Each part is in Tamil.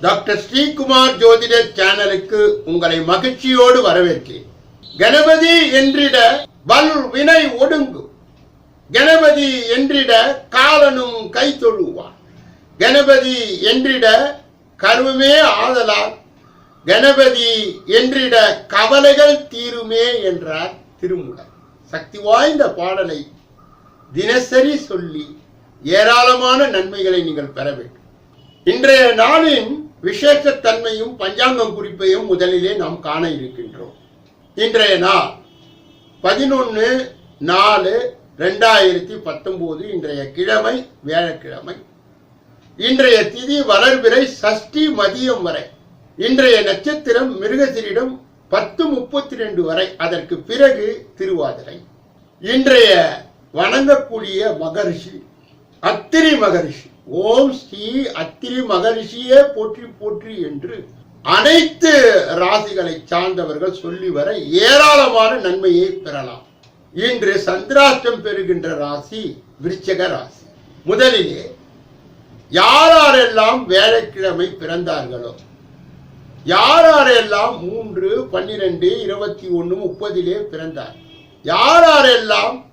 டாக்டர் ஸ்ரீகுமார் ஜோதிடர் சேனலுக்கு உங்களை மகிழ்ச்சியோடு வரவேற்கிறேன். கணபதி என்றிட வல் வினை ஒடுங்கும். கணபதி என்றிட காலனும் கை தொழுவான். கணபதி என்றிட கருவமே ஆதலால். கணபதி என்றிட கவலைகள் தீருமே என்றார் திருமுலர் சக்தி வாய்ந்த பாடலை தினசரி சொல்லி ஏராளமான நன்மைகளை நீங்கள் பெற வேண்டும். இன்றைய நாளின் விசேஷத்தன்மையும் பஞ்சாங்கம் குறிப்பையும் முதலிலே நாம் காண இருக்கின்றோம். இன்றைய நாள் பதினொன்று நாலு ரெண்டாயிரத்தி பத்தொன்பது இன்றைய கிழமை வியாழக்கிழமை. இன்றைய திதி வளர்பிறை சஷ்டி மதியம் வரை. இன்றைய நட்சத்திரம் மிருகசிரிடம் பத்து முப்பத்தி ரெண்டு வரை. அதற்கு பிறகு திருவாதிரை. இன்றைய வணங்கக்கூடிய மகரிஷி அத்திரி மகரிஷி ஓம் ஸ்ரீ அத்திரி மகரிஷியே போற்றி போற்றி என்று அனைத்து ராசிகளை சார்ந்தவர்கள் சொல்லி வர ஏராளமான நன்மையை பெறலாம். இன்று சந்திராஷ்டம் பெறுகின்ற ராசி விருச்சக ராசி. முதலிலே யாரெல்லாம் வேலைக்கிழமை பிறந்தார்களோ யாரெல்லாம் மூன்று பன்னிரெண்டு இருபத்தி ஒன்று முப்பதிலே பிறந்தார் யாரெல்லாம்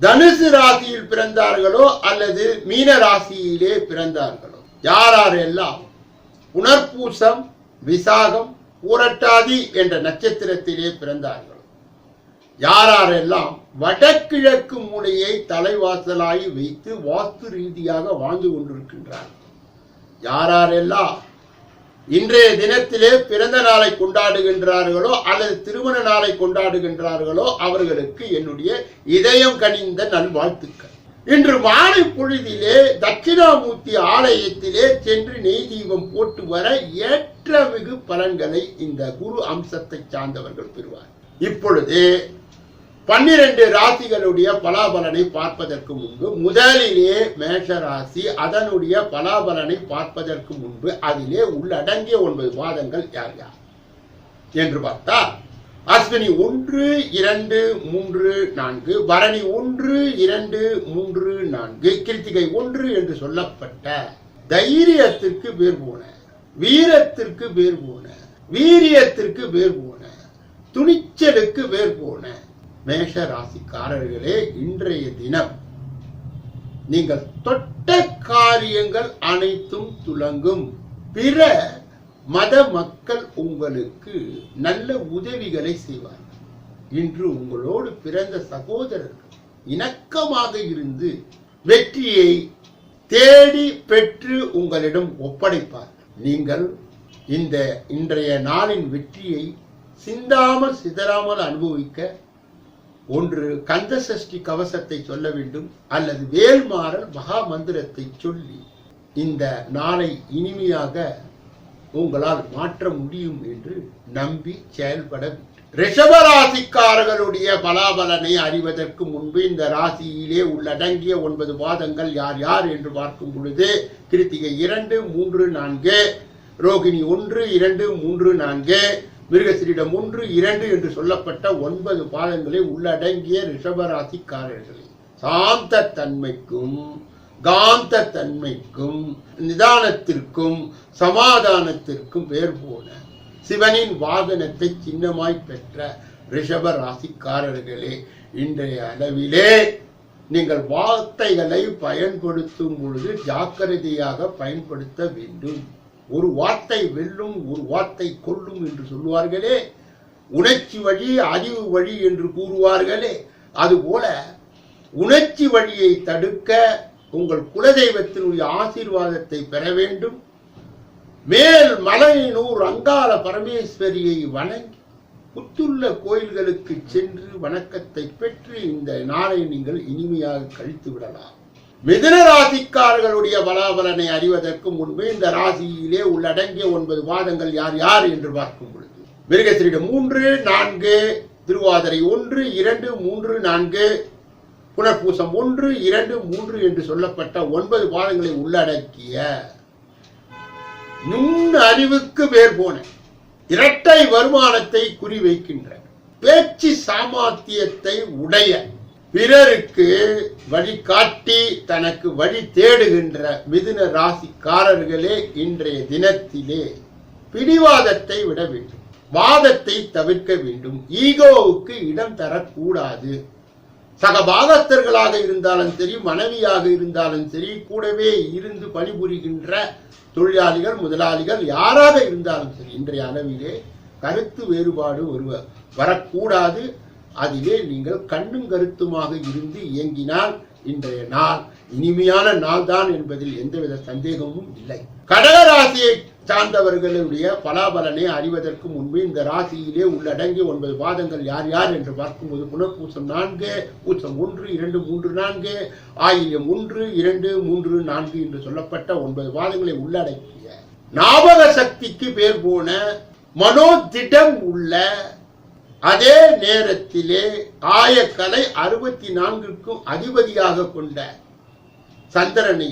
தனுசு ராசியில் பிறந்தார்களோ அல்லது மீன ராசியிலே பிறந்தார்களோ? யாரெல்லாம் புனர்பூசம் விசாகம் பூரட்டாதி என்ற நட்சத்திரத்திலே பிறந்தார்களோ? யாரெல்லாம் வடகிழக்கு மூலையை தலைவாசலாய் வைத்து வாஸ்து ரீதியாக வாழ்ந்து கொண்டிருக்கின்றார் யாரெல்லாம் இன்றைய தினத்திலே பிறந்த நாளை கொண்டாடுகின்றார்களோ அல்லது திருமண நாளை கொண்டாடுகின்றார்களோ அவர்களுக்கு என்னுடைய இதயம் கனிந்த நல்வாழ்த்துக்கள். இன்று மாலை பொழுதிலே தட்சிணாமூர்த்தி ஆலயத்திலே சென்று நெய் தீபம் போட்டு வர ஏற்ற மிகு பலன்களை இந்த குரு அம்சத்தை சார்ந்தவர்கள் பெறுவார். இப்பொழுது பன்னிரண்டு ராசிகளுடைய பலாபலனை பார்ப்பதற்கு முன்பு முதலிலே மேஷ ராசி அதனுடைய பலாபலனை பார்ப்பதற்கு முன்பு அதிலே உள்ளடங்கிய ஒன்பது பாதங்கள் யார் யார்? என்று பார்த்தால் அஸ்வினி ஒன்று இரண்டு மூன்று நான்கு பரணி ஒன்று இரண்டு மூன்று நான்கு கிருத்திகை ஒன்று என்று சொல்லப்பட்ட தைரியத்திற்கு பேர் போன வீரத்திற்கு பேர் போன வீரியத்திற்கு பேர் போன துணிச்சலுக்கு பேர் போன மேஷ ராசிக்காரர்களே இன்றைய தினம் நீங்கள் தொட்ட காரியங்கள் அனைத்தும் துலங்கும் பிற மத மக்கள் உங்களுக்கு நல்ல உதவிகளை செய்வார்கள். இன்று உங்களோடு பிறந்த சகோதரர்கள் இணக்கமாக இருந்து வெற்றியை தேடி பெற்று உங்களிடம் ஒப்படைப்பார்கள். நீங்கள் இந்த இன்றைய நாளின் வெற்றியை சிந்தாமல் சிதறாமல் அனுபவிக்க ஒன்று கந்த சஷ்டி கவசத்தை சொல்ல வேண்டும் அல்லது வேல்மாறல் மகா மந்திரத்தை சொல்லி இந்த நாளை இனிமையாக உங்களால் மாற்ற முடியும் என்று நம்பி செயல்பட வேண்டும். ராசிக்காரர்களுடைய பலாபலனை அறிவதற்கு முன்பு இந்த ராசியிலே உள்ளடங்கிய ஒன்பது பாதங்கள் யார் யார் என்று பார்க்கும் பொழுது கிருத்திகை இரண்டு மூன்று நான்கு ரோகிணி ஒன்று இரண்டு மூன்று நான்கு மிருகசிரிடம் ஒன்று இரண்டு என்று சொல்லப்பட்ட ஒன்பது பாதங்களை உள்ளடங்கிய ரிஷபராசிக்காரர்களே. சாந்த தன்மைக்கும் காந்த தன்மைக்கும் நிதானத்திற்கும் சமாதானத்திற்கும் பேர் போன சிவனின் வாகனத்தை சின்னமாய் பெற்ற ரிஷப ராசிக்காரர்களே இன்றைய அளவிலே நீங்கள் வார்த்தைகளை பயன்படுத்தும் பொழுது ஜாக்கிரதையாக பயன்படுத்த வேண்டும். ஒரு வார்த்தை வெல்லும் ஒரு வார்த்தை கொல்லும் என்று சொல்லுவார்களே. உணர்ச்சி வழி அறிவு வழி என்று கூறுவார்களே. அதுபோல உணர்ச்சி வழியை தடுக்க உங்கள் குலதெய்வத்தினுடைய ஆசீர்வாதத்தை பெற வேண்டும். மேல் மலையினூர் அங்காள பரமேஸ்வரியை வணங்கி புத்துள்ள கோயில்களுக்கு சென்று வணக்கத்தை பெற்று இந்த நாளை நீங்கள் இனிமையாக கழித்து விடலாம். மிதுன ராசிக்காரர்களுடைய பலாபலனை அறிவதற்கு முன்பு இந்த ராசியிலே உள்ளடங்கிய ஒன்பது மாதங்கள் யார் யார் என்று பார்க்கும் பொழுது. மிருகசிரிடம் மூன்று நான்கு திருவாதிரை ஒன்று இரண்டு மூன்று நான்கு புனர்பூசம் ஒன்று இரண்டு மூன்று என்று சொல்லப்பட்ட ஒன்பது பாதங்களை உள்ளடக்கிய நுண் அறிவுக்கு பேர் போன இரட்டை வருமானத்தை குறிவைக்கின்ற பேச்சு சாமர்த்தியத்தை உடைய பிறருக்கு வழிகாட்டி தனக்கு வழி தேடுகின்ற மிதுன ராசிக்காரர்களே இன்றைய தினத்திலே பிடிவாதத்தை விட வேண்டும். வாதத்தை தவிர்க்க வேண்டும். ஈகோவுக்கு இடம் தரக்கூடாது. சக பாகஸ்தர்களாக இருந்தாலும் சரி மனைவியாக இருந்தாலும் சரி கூடவே இருந்து பணிபுரிகின்ற தொழிலாளிகள் முதலாளிகள் யாராக இருந்தாலும் சரி இன்றைய அளவிலே கருத்து வேறுபாடு ஒருவர் வரக்கூடாது. அதிலே நீங்கள் கண்ணும் கருத்துமாக இருந்து இயங்கினால் இன்றைய நாள் இனிமையான நாள் தான் என்பதில் எந்தவித சந்தேகமும் இல்லை. கடகராசியை சார்ந்தவர்களுடைய பலாபலனை அறிவதற்கு முன்பு இந்த ராசியிலே உள்ளடங்கி ஒன்பது பாதங்கள் யார் யார் என்று பார்க்கும்போது புனர்பூசம் நான்கு பூசம் ஒன்று இரண்டு மூன்று நான்கு ஆயிரம் ஒன்று இரண்டு மூன்று நான்கு என்று சொல்லப்பட்ட ஒன்பது பாதங்களை உள்ளடக்கிய ஞாபக சக்திக்கு பேர் போன மனோதிடம் உள்ள அதே நேரத்திலே ஆயக்கலை அறுபத்தி நான்குக்கும் அதிபதியாக கொண்ட சந்திரனை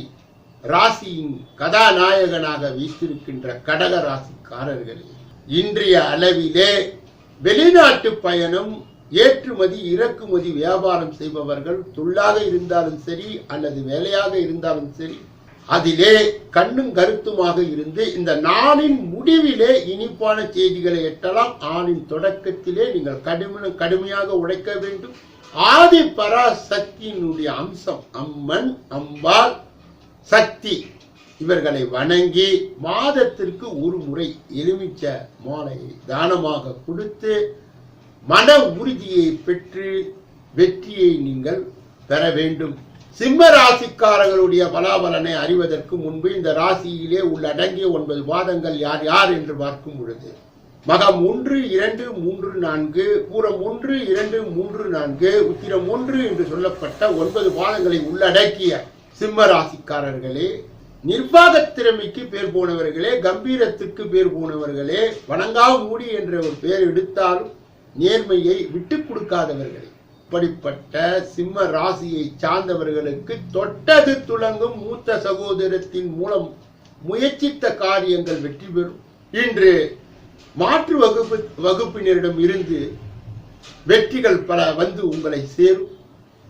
ராசியின் கதாநாயகனாக வீசிருக்கின்ற கடக ராசிக்காரர்களே இன்றைய அளவிலே வெளிநாட்டு பயணம் ஏற்றுமதி இறக்குமதி வியாபாரம் செய்பவர்கள் தொழிலாக இருந்தாலும் சரி அல்லது வேலையாக இருந்தாலும் சரி அதிலே கண்ணும் கருத்துமாக இருந்து இந்த நாளின் முடிவிலே இனிப்பான செய்திகளை எட்டலாம். ஆணின் தொடக்கத்திலே நீங்கள் கடுமை கடுமையாக உழைக்க வேண்டும். ஆதி பராசக்தியினுடைய அம்சம் அம்மன் அம்பாள் சக்தி. இவர்களை வணங்கி மாதத்திற்கு ஒரு முறை எலுமிச்ச மாலையை தானமாக கொடுத்து மன உறுதியை பெற்று வெற்றியை நீங்கள் பெற வேண்டும். சிம்ம ராசிக்காரர்களுடைய பலாபலனை அறிவதற்கு முன்பு இந்த ராசியிலே உள்ளடங்கிய ஒன்பது பாதங்கள் யார் யார் என்று பார்க்கும் பொழுது மகம் ஒன்று இரண்டு மூன்று நான்கு பூரம் ஒன்று இரண்டு மூன்று நான்கு உத்திரம் ஒன்று என்று சொல்லப்பட்ட ஒன்பது பாதங்களை உள்ளடக்கிய சிம்ம ராசிக்காரர்களே நிர்வாக திறமைக்கு பேர் போனவர்களே கம்பீரத்துக்கு பேர் போனவர்களே வணங்கா மூடி என்ற ஒரு பெயர் எடுத்தாலும் நேர்மையை விட்டுக் கொடுக்காதவர்களே. அப்படிப்பட்ட சிம்ம ராசியை சார்ந்தவர்களுக்கு தொட்டது துளங்கும் மூத்த சகோதரத்தின் மூலம் முயற்சித்த காரியங்கள் வெற்றி பெறும். இன்று மாற்று வகுப்பு வகுப்பினரிடம் இருந்து வெற்றிகள் பல வந்து உங்களை சேரும்.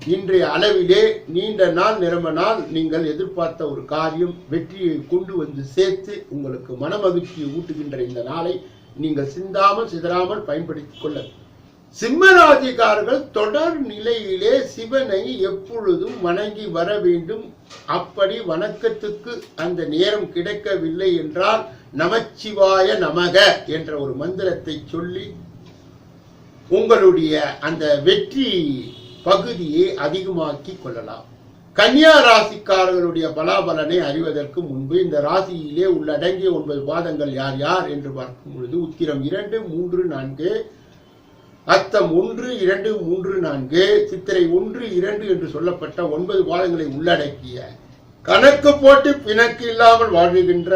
இன்றைய அளவிலே நீண்ட நாள் நிரம்ப நாள் நீங்கள் எதிர்பார்த்த ஒரு காரியம் வெற்றியை கொண்டு வந்து சேர்த்து உங்களுக்கு மனமகிழ்ச்சியை ஊட்டுகின்ற இந்த நாளை நீங்கள் சிந்தாமல் சிதறாமல் பயன்படுத்திக் கொள்ள சிம்மராசிக்காரர்கள் தொடர் நிலையிலே சிவனை எப்பொழுதும் வணங்கி வர வேண்டும். அப்படி வணக்கத்துக்கு அந்த நேரம் கிடைக்கவில்லை என்றால் நமச்சிவாய நமக என்ற ஒரு மந்திரத்தை சொல்லி உங்களுடைய அந்த வெற்றி பகுதியை அதிகமாக்கி கொள்ளலாம். கன்னியா ராசிக்காரர்களுடைய பலாபலனை அறிவதற்கு முன்பு இந்த ராசியிலே உள்ளடங்கிய ஒன்பது பாதங்கள் யார் யார் என்று பார்க்கும் பொழுது உத்திரம் இரண்டு மூன்று நான்கு அத்தம் ஒன்று இரண்டு மூன்று நான்கு சித்திரை ஒன்று இரண்டு என்று சொல்லப்பட்ட ஒன்பது பாதங்களை உள்ளடக்கிய கணக்கு போட்டு பிணக்கு இல்லாமல் வாழுகின்ற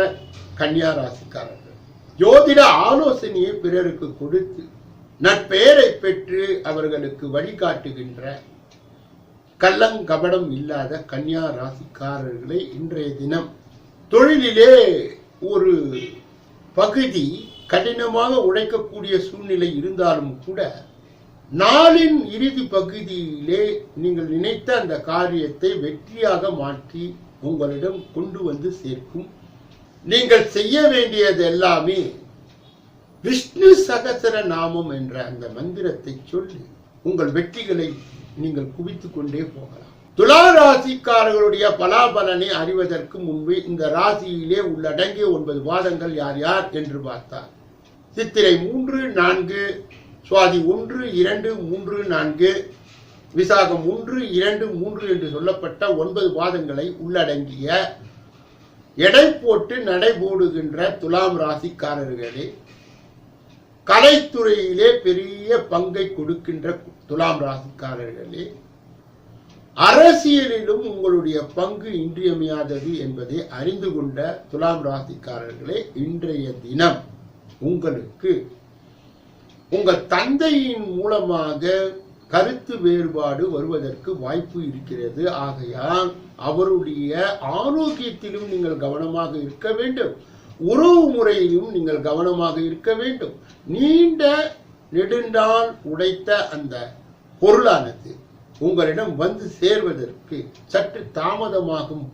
கன்னியா ராசிக்காரர்கள் ஜோதிட ஆலோசனையை பிறருக்கு கொடுத்து நற்பெயரை பெற்று அவர்களுக்கு வழிகாட்டுகின்ற கள்ளங்கபடம் இல்லாத கன்னியா ராசிக்காரர்களை இன்றைய தினம் தொழிலிலே ஒரு பகுதி கடினமாக உழைக்கக்கூடிய சூழ்நிலை இருந்தாலும் கூட நாளின் இறுதி பகுதியிலே நீங்கள் நினைத்த அந்த காரியத்தை வெற்றியாக மாற்றி உங்களிடம் கொண்டு வந்து சேர்க்கும். நீங்கள் செய்ய வேண்டியது எல்லாமே விஷ்ணு சகசர நாமம் என்ற அந்த மந்திரத்தை சொல்லி உங்கள் வெற்றிகளை நீங்கள் குவித்துக் கொண்டே போகலாம். துலா ராசிக்காரர்களுடைய பலாபலனை அறிவதற்கு முன்பு இந்த ராசியிலே உள்ளடங்கிய ஒன்பது வாதங்கள் யார் யார் என்று பார்த்தார் சித்திரை மூன்று நான்கு சுவாதி ஒன்று இரண்டு மூன்று நான்கு விசாகம் ஒன்று இரண்டு மூன்று என்று சொல்லப்பட்ட ஒன்பது பாதங்களை உள்ளடங்கிய எடை போட்டு நடைபோடுகின்ற துலாம் ராசிக்காரர்களே கலைத்துறையிலே பெரிய பங்கை கொடுக்கின்ற துலாம் ராசிக்காரர்களே அரசியலிலும் உங்களுடைய பங்கு இன்றியமையாதது என்பதை அறிந்து கொண்ட துலாம் ராசிக்காரர்களே இன்றைய தினம் உங்களுக்கு உங்கள் தந்தையின் மூலமாக கருத்து வேறுபாடு வருவதற்கு வாய்ப்பு இருக்கிறது. ஆகையால் அவருடைய ஆரோக்கியத்திலும் நீங்கள் கவனமாக இருக்க வேண்டும். உறவு முறையிலும் நீங்கள் கவனமாக இருக்க வேண்டும். நீண்ட நெடுண்டால் உடைத்த அந்த பொருளானது உங்களிடம் வந்து சேர்வதற்கு சற்று தாமதமாகும்.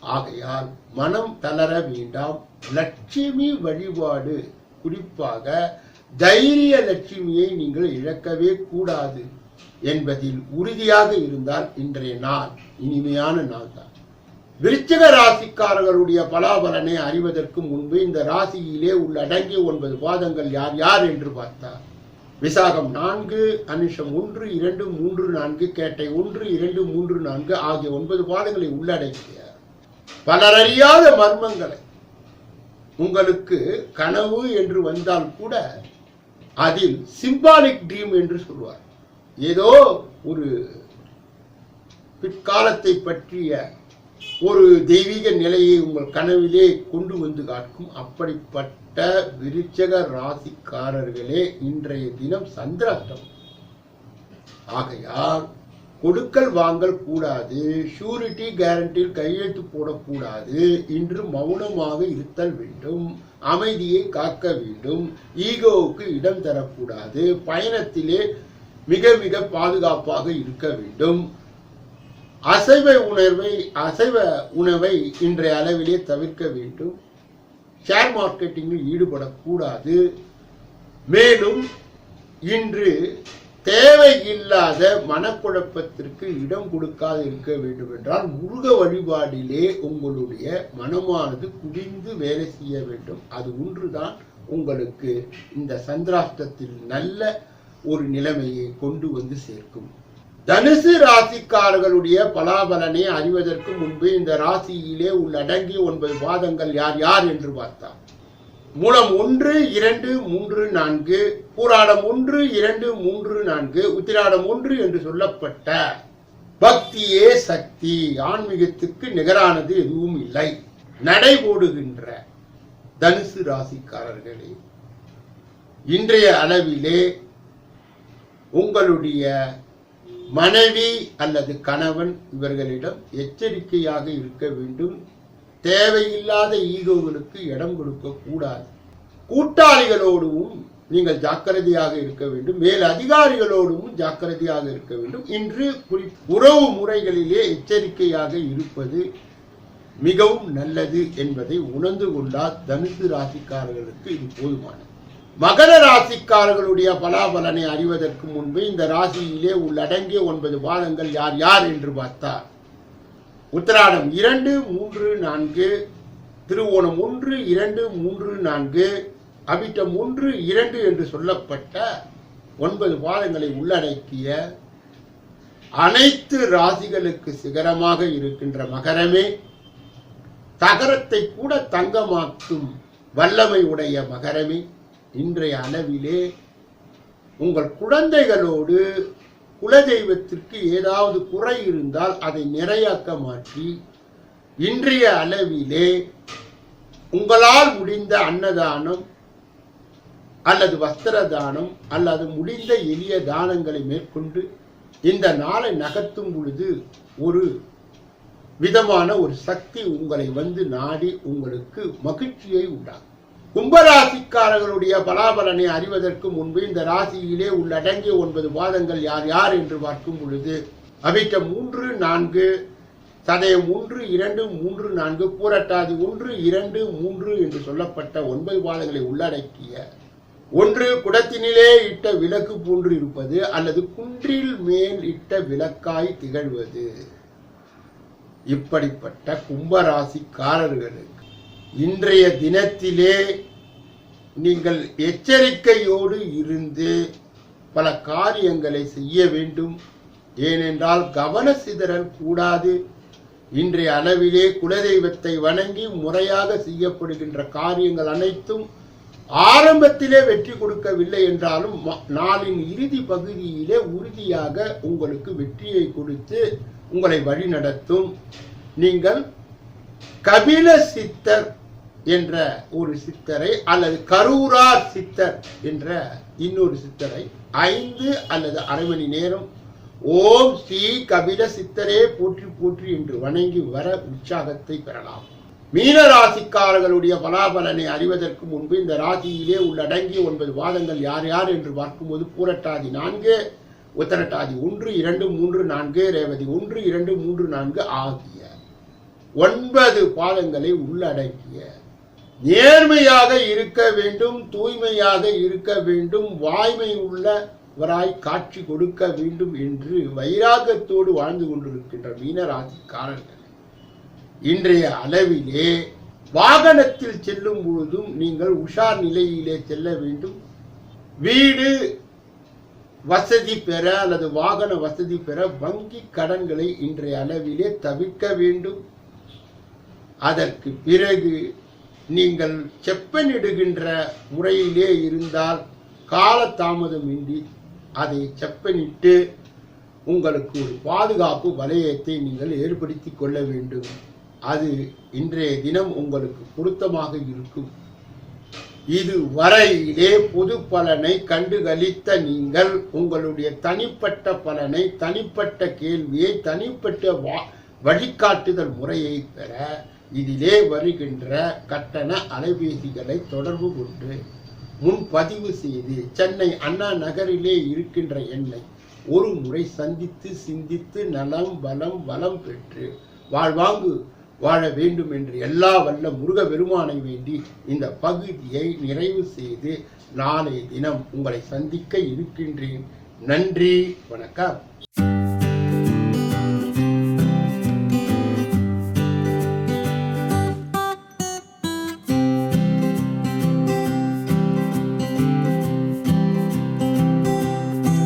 ஆகையால் மனம் தளர வேண்டாம். லட்சுமி வழிபாடு குறிப்பாக தைரிய லட்சுமியை நீங்கள் இழக்கவே கூடாது என்பதில் உறுதியாக இருந்தால் இன்றைய நாள் இனிமையான நாள் தான் விருச்சிக ராசிக்காரர்களுடைய பலாபலனை அறிவதற்கு முன்பு இந்த ராசியிலே உள்ளடங்கிய ஒன்பது பாதங்கள் யார் யார் என்று பார்த்தார் விசாகம் நான்கு அனுஷம் ஒன்று இரண்டு மூன்று நான்கு கேட்டை ஒன்று இரண்டு மூன்று நான்கு ஆகிய ஒன்பது பாதங்களை உள்ளடக்கிய பலரறியாத மர்மங்களை உங்களுக்கு கனவு என்று வந்தால் கூட அதில் சிம்பாலிக் ட்ரீம் என்று சொல்வார். ஏதோ ஒரு பிற்காலத்தை பற்றிய ஒரு தெய்வீக நிலையை உங்கள் கனவிலே கொண்டு வந்து காட்டும் அப்படிப்பட்ட விருச்சக ராசிக்காரர்களே இன்றைய தினம் சந்திராஷ்டம் ஆகையால் கொடுக்கல் வாங்கல் கூடாது ஷூரிட்டி கேரண்டியில் கையெழுத்து போடக்கூடாது இன்று மௌனமாக இருத்தல் வேண்டும் அமைதியை காக்க வேண்டும் ஈகோவுக்கு இடம் தரக்கூடாது பயணத்திலே மிக மிக பாதுகாப்பாக இருக்க வேண்டும். அசைவ உணர்வை அசைவ உணவை இன்றைய அளவிலே தவிர்க்க வேண்டும். ஷேர் மார்க்கெட்டிங்கில் ஈடுபடக்கூடாது மேலும் இன்று தேவையில்லாத மனக்குழப்பத்திற்கு இடம் கொடுக்காது இருக்க வேண்டும் என்றால் முருக வழிபாடிலே உங்களுடைய மனமானது குடிந்து வேலை செய்ய வேண்டும். அது ஒன்றுதான் உங்களுக்கு இந்த சந்திராஷ்டத்தில் நல்ல ஒரு நிலைமையை கொண்டு வந்து சேர்க்கும். தனுசு ராசிக்காரர்களுடைய பலாபலனை அறிவதற்கு முன்பு இந்த ராசியிலே உள்ளடங்கி ஒன்பது பாதங்கள் யார் யார் என்று பார்த்தார் மூலம் ஒன்று இரண்டு மூன்று நான்கு பூராடம் ஒன்று இரண்டு மூன்று நான்கு உத்திராடம் ஒன்று என்று சொல்லப்பட்ட பக்தியே சக்தி ஆன்மீகத்துக்கு நிகரானது எதுவும் இல்லை. நடைபோடுகின்ற தனுசு ராசிக்காரர்களே இன்றைய அளவிலே உங்களுடைய மனைவி அல்லது கணவன் இவர்களிடம் எச்சரிக்கையாக இருக்க வேண்டும். தேவையில்லாத ஈகோகளுக்கு இடம் கொடுக்க கூடாது. கூட்டாளிகளோடும் நீங்கள் ஜாக்கிரதையாக இருக்க வேண்டும். மேல் அதிகாரிகளோடும் ஜாக்கிரதையாக இருக்க வேண்டும். இன்று குறி- உறவு முறைகளிலே எச்சரிக்கையாக இருப்பது மிகவும் நல்லது என்பதை உணர்ந்து கொண்டால் தனுசு ராசிக்காரர்களுக்கு இது போதுமானது. மகர ராசிக்காரர்களுடைய பலாபலனை அறிவதற்கு முன்பு இந்த ராசியிலே உள்ளடங்கிய ஒன்பது பாதங்கள் யார் யார் என்று பார்த்தார் உத்தராடம் இரண்டு மூன்று நான்கு திருவோணம் ஒன்று இரண்டு மூன்று நான்கு அபிட்டம் ஒன்று இரண்டு என்று சொல்லப்பட்ட ஒன்பது வாரங்களை உள்ளடக்கிய அனைத்து ராசிகளுக்கு சிகரமாக இருக்கின்ற மகரமே தகரத்தை கூட தங்கமாக்கும் வல்லமை உடைய மகரமே. இன்றைய அளவிலே உங்கள் குழந்தைகளோடு குலதெய்வத்திற்கு ஏதாவது குறை இருந்தால் அதை நிறையாக்க மாற்றி இன்றைய அளவிலே உங்களால் முடிந்த அன்னதானம் அல்லது வஸ்திர தானம் அல்லது முடிந்த எளிய தானங்களை மேற்கொண்டு இந்த நாளை நகர்த்தும் பொழுது ஒரு விதமான ஒரு சக்தி உங்களை வந்து நாடி உங்களுக்கு மகிழ்ச்சியை உண்டாகும் கும்பராசிக்காரர்களுடைய பலாபலனை அறிவதற்கு முன்பு இந்த ராசியிலே உள்ளடங்கிய ஒன்பது வாதங்கள் யார் யார் என்று பார்க்கும் பொழுது அவிட்ட மூன்று நான்கு சதயம் ஒன்று இரண்டு மூன்று நான்கு பூரட்டாதி ஒன்று இரண்டு மூன்று என்று சொல்லப்பட்ட ஒன்பது வாதங்களை உள்ளடக்கிய ஒன்று குடத்தினிலே இட்ட விளக்கு போன்று இருப்பது அல்லது குன்றில் மேல் இட்ட விளக்காய் திகழ்வது. இப்படிப்பட்ட கும்பராசிக்காரர்களுக்கு இன்றைய தினத்திலே நீங்கள் எச்சரிக்கையோடு இருந்து பல காரியங்களை செய்ய வேண்டும். ஏனென்றால் கவன சிதறல் கூடாது. இன்றைய அளவிலே குலதெய்வத்தை வணங்கி முறையாக செய்யப்படுகின்ற காரியங்கள் அனைத்தும் ஆரம்பத்திலே வெற்றி கொடுக்கவில்லை என்றாலும் ம- நாளின் இறுதி பகுதியிலே உறுதியாக உங்களுக்கு வெற்றியை கொடுத்து உங்களை வழிநடத்தும். நீங்கள் கபில சித்தர் என்ற ஒரு சித்தரை அல்லது கரூரார் சித்தர் என்ற இன்னொரு சித்தரை ஐந்து அல்லது அரை மணி நேரம் ஓம் ஸ்ரீ கபில சித்தரே போற்றி போற்றி என்று வணங்கி வர உற்சாகத்தை பெறலாம். மீன ராசிக்காரர்களுடைய பலாபலனை அறிவதற்கு முன்பு இந்த ராசியிலே உள்ளடங்கிய ஒன்பது வாதங்கள் யார் யார் என்று பார்க்கும்போது பூரட்டாதி நான்கு உத்தரட்டாதி ஒன்று இரண்டு மூன்று நான்கு ரேவதி ஒன்று இரண்டு மூன்று நான்கு ஆகிய ஒன்பது பாதங்களை உள்ளடக்கிய நேர்மையாக இருக்க வேண்டும் தூய்மையாக இருக்க வேண்டும் வாய்மை உள்ளவராய் காட்சி கொடுக்க வேண்டும் என்று வைராகத்தோடு வாழ்ந்து கொண்டிருக்கின்ற மீனராசிக்காரர்கள் இன்றைய அளவிலே வாகனத்தில் செல்லும் பொழுதும் நீங்கள் உஷார் நிலையிலே செல்ல வேண்டும். வீடு வசதி பெற அல்லது வாகன வசதி பெற வங்கி கடன்களை இன்றைய அளவிலே தவிர்க்க வேண்டும். அதற்கு பிறகு நீங்கள் செப்பனிடுகின்ற முறையிலே இருந்தால் காலதாமதமின்றி அதை செப்பனிட்டு உங்களுக்கு ஒரு பாதுகாப்பு வலயத்தை நீங்கள் ஏற்படுத்தி கொள்ள வேண்டும். அது இன்றைய தினம் உங்களுக்கு பொருத்தமாக இருக்கும். இது வரையிலே பொது பலனை கண்டுகளித்த நீங்கள் உங்களுடைய தனிப்பட்ட பலனை தனிப்பட்ட கேள்வியை தனிப்பட்ட வா- வழிகாட்டுதல் முறையை பெற இதிலே வருகின்ற கட்டண அலைபேசிகளை தொடர்பு கொண்டு முன்பதிவு செய்து சென்னை அண்ணா நகரிலே இருக்கின்ற எண்ணை ஒரு முறை சந்தித்து சிந்தித்து நலம் பலம் வளம் பெற்று வாழ்வாங்கு வாழ வேண்டும் என்று எல்லா வல்ல முருக பெருமானை வேண்டி இந்த பகுதியை நிறைவு செய்து நாளை தினம் உங்களை சந்திக்க இருக்கின்றேன். நன்றி வணக்கம்.